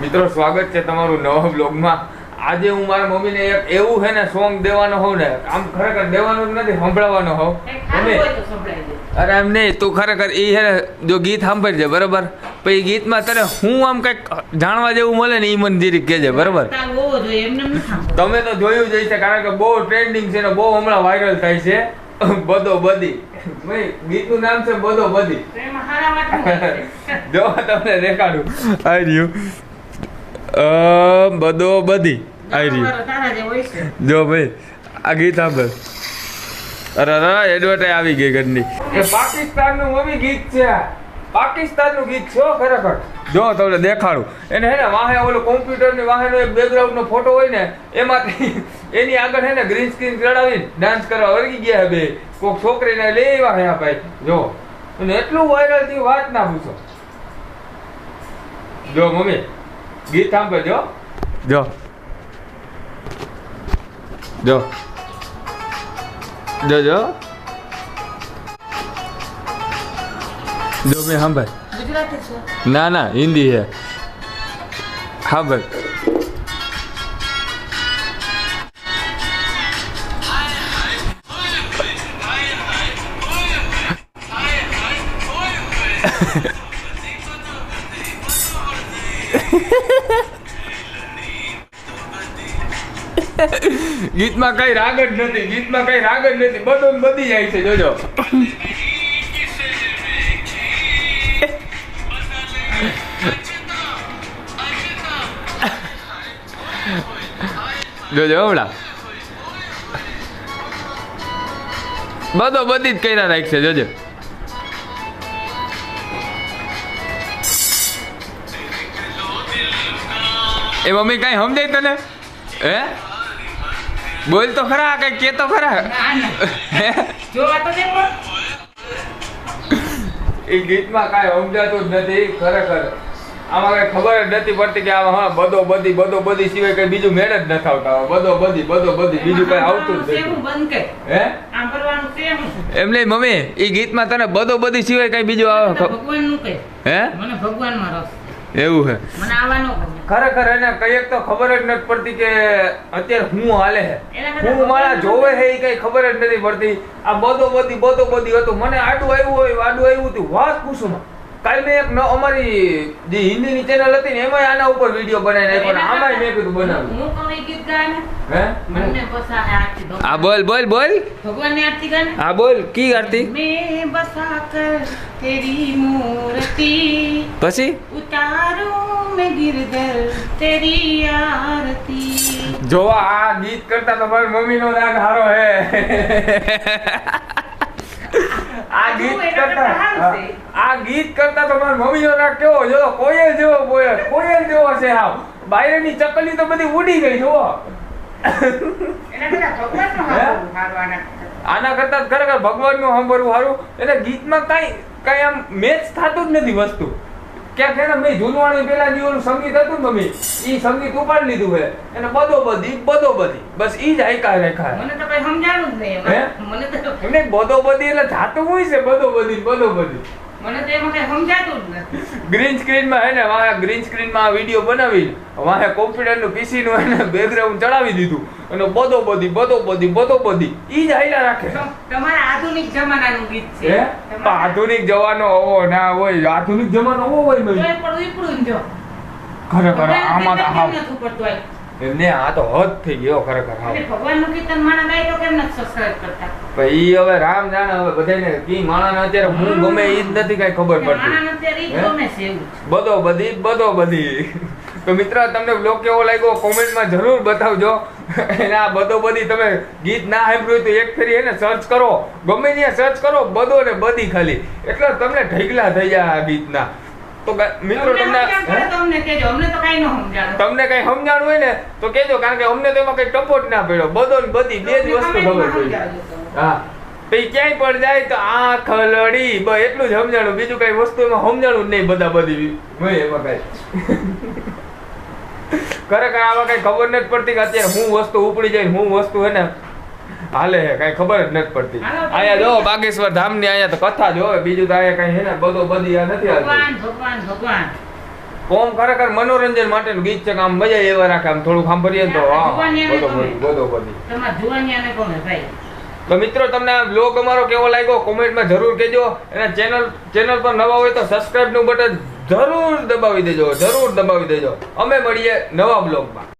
મિત્રો સ્વાગત છે તમારું નવા બ્લોગમાં આજે હું મારા મમ્મીને એક એવું છે ને સોંગ દેવાનો હોઉં ને આમ ખરેખર દેવાનું જ નથી સંભળાવવાનો હોઉં. મમ્મી અરે એમ નહીં તું ખરેખર એ છે ને જો ગીત સાંભળજે બરાબર? પછી ગીતમાં તને હું આમ કંઈક જાણવા જેવું મળે ને એ મને જીરીક કહેજે બરાબર? તમે તો જોયું જ હશે કારણ કે બહુ ટ્રેન્ડિંગ છે ને બહુ હમણાં વાયરલ થાય છે. બધો બધી. ભાઈ ગીતનું નામ છે બધો બધી. જો તમને દેખાડું. આવી રહ્યું. બધો બધી આઈ રહ્યું. જો ભાઈ આ ગીત સાંભળ. અરે અરે એડવર્ટાઈ આવી ગઈ ઘરની. એ પાકિસ્તાનનું મમ્મી ગીત છે. પાકિસ્તાનનું ગીત છે ખરેખર. જો તમને દેખાડું. એને હે ને વાહે ઓલો કોમ્પ્યુટરની વાહેનો એક બેકગ્રાઉન્ડ નો ફોટો હોય ને એમાંથી એની આગળ હે ને ગ્રીન સ્ક્રીન ચડાવીને ડાન્સ કરવા વળગી ગયા બે. કોક છોકરીને લઈ આવ્યા હે આ ભાઈ. જો. અને એટલું વાયરલ થયું વાત ના પૂછો. જો મમ્મી ગીત સાંભળજો જો જો જો જો જો મેં સાંભળ ના ના હિન્દી હે સાંભળ ગીતમાં કઈ રાગ જ નથી, ગીતમાં કઈ રાગ જ નથી. બધું બધી જાય છે, જોજો. જોજો, હમણાં. બધો બધી જ કર્યા રાખશે, જોજો. એ મમ્મી કઈ સમજાય તને હે? બોલ તો ખરા કઈ કે તો ખરા. એ ગીતમાં કાંઈ સમજાતું જ નથી ખરેખર. આમાં કઈ ખબર જ નથી પડતી કે આમાં હા બધો બધી બધો બધી સિવાય કઈ બીજું મેળ જ નથી આવતા. બધો બધી બધો બધી બીજું કઈ આવતું જ નથી. હે? એમ નહીં મમ્મી એ ગીતમાં તને બધો બધી સિવાય કઈ બીજું આવે? હે? મને ભગવાનમાં રસ. એવું હે. મને આવવાનો ખરેખર એને કઈ તો ખબર જ નથી પડતી કે અત્યારે હું હાલે હે. હું મારા જોવે હે એ કઈ ખબર જ નથી પડતી. આ બધો બધી બધો બધી હતું. મને આડું આવ્યું હોય આડું આવ્યું હતું. વાત પૂછું માં કાલ મેં એક અમારી જે હિન્દી ની ચેનલ હતી ને એમાં આના ઉપર વીડિયો બનાવી નાખ્યો આમાં મેં કીધું બનાવ્યું હું કમે ગીત ગાય હે? મને બસાને આરતી હા બોલ બોલ બોલ. ભગવાનની આરતી ગાય હા બોલ કી આરતી? મે બસા કર તેરી મૂર્તિ. પછી? ઉતારો મે ગિરધર તેરી આરતી. જો આ ગીત કરતા તો મારી મમ્મી નો રાગ હારો હે. ગીત કરતા તો મારી મમ્મીનો રાગ કેવો જો કોયલ જેવો કોયલ કોયલ જેવો છે હાવ બાયરેની ચકલી તો બધી ઉડી ગઈ જુઓ. આના કરતા. ખરેખર ભગવાનનું સાંભળવું સારું. એટલે ગીતમાં કઈ કઈ આમ મેચ થતું જ નથી વસ્તુ. ક્યાંક એને મેં જૂનવાણી પેલા જે સંગીત હતું ને મમ્મી ઈ સંગીત ઉપાડી લીધું છે. એને બધો બધી બધો બધી બસ ઈ જ આયકા રેખા મને તો કઈ સમજાણું જ નહીં. મને તો બધો બધી એટલે જાતું હોય છે બધો બધી બધો બધી મને તો એમાં કઈ સમજાતું જ નથી. ગ્રીન સ્ક્રીનમાં હે ને વાહે ગ્રીન સ્ક્રીનમાં આ વીડિયો બનાવી વાહે કોમ્પ્યુટરનું પીસી એને બેકગ્રાઉન્ડ ચડાવી દીધું. અને બધો બધી બધો બધી બધો બધી. ઈ જ હાઈલા રાખે. તમારા આધુનિક જમાનાનું ગીત છે. આધુનિક જવાનો હોવો ના હોય આધુનિક જમાનો હોવો હોય ભાઈ. પણ જો. ખરેખર આમાં તો એમને આ તો હદ થઈ ગયો ખરેખર ભગવાનનું કીર્તન માણસ ગાય તો કેમ નથી સબસ્ક્રાઇબ કરતા? પણ હવે રામ જાણે હવે બધાને કી માણસને અત્યારે હું ગમે ઈ જ નથી કઈ ખબર પડતી? ગમે છે એવું બધો બધી બધો બધી. તો મિત્ર તમને બ્લોગ કેવો લાગ્યો? કોમેન્ટમાં જરૂર બતાવજો. અને આ બધો બધી તમે ગીત ના સાંભળ્યું તો એક ફેરી એને સર્ચ કરો. ગમે ત્યાં સર્ચ કરો બધો ને બધી ખાલી. એટલે તમને ઢગલા થઈ જાય આ ગીતના. તો મિત્રો તમને તમને કહેજો. અમને તો કાંઈ ન સમજાણું. તમને કઈ સમજાણું હોય ને તો કેજો કારણ કે અમને તો એમાં કઈ ટપોટ ના પડ્યો. બધો ને બધી બે જ વસ્તુ ખબર પડી. હા. તો એ ક્યાંય પણ જાય તો આ ખલડી બસ એટલું જ સમજાણું. બીજું કઈ વસ્તુ એમાં સમજાણું જ નહીં બધા બધી. હોય એમાં કઈ. ખરેખર આવા કઈ ખબર નથી પડતી કે અત્યારે હું વસ્તુ ઉપડી જાય હું વસ્તુ હે ને હાલે હે કઈ ખબર જ નથી પડતી. તો અહીંયા જો બાગેશ્વર ધામની અહીંયા તો કથા જો બીજું તો અહીંયા કઈ હે ને બધો બધી આ નથી ભગવાન ભગવાન ભગવાન. કોમ ખરેખર મનોરંજન માટેનું ગીત છે કે આમ મજા એવા રાખે આમ થોડું સાંભળીએ તો હા બધો બધો બધી તમારા જુવાનિયાને ગમે ભાઈ. તો મિત્રો તમને આ બ્લોગ અમારો કેવો લાગ્યો કોમેન્ટમાં જરૂર કહેજો અને ચેનલ ચેનલ પર નવા હોય તો સબસ્ક્રાઇબનું બટન જરૂર દબાવી દેજો જરૂર દબાવી દેજો. અમે મળીએ નવા બ્લોગમાં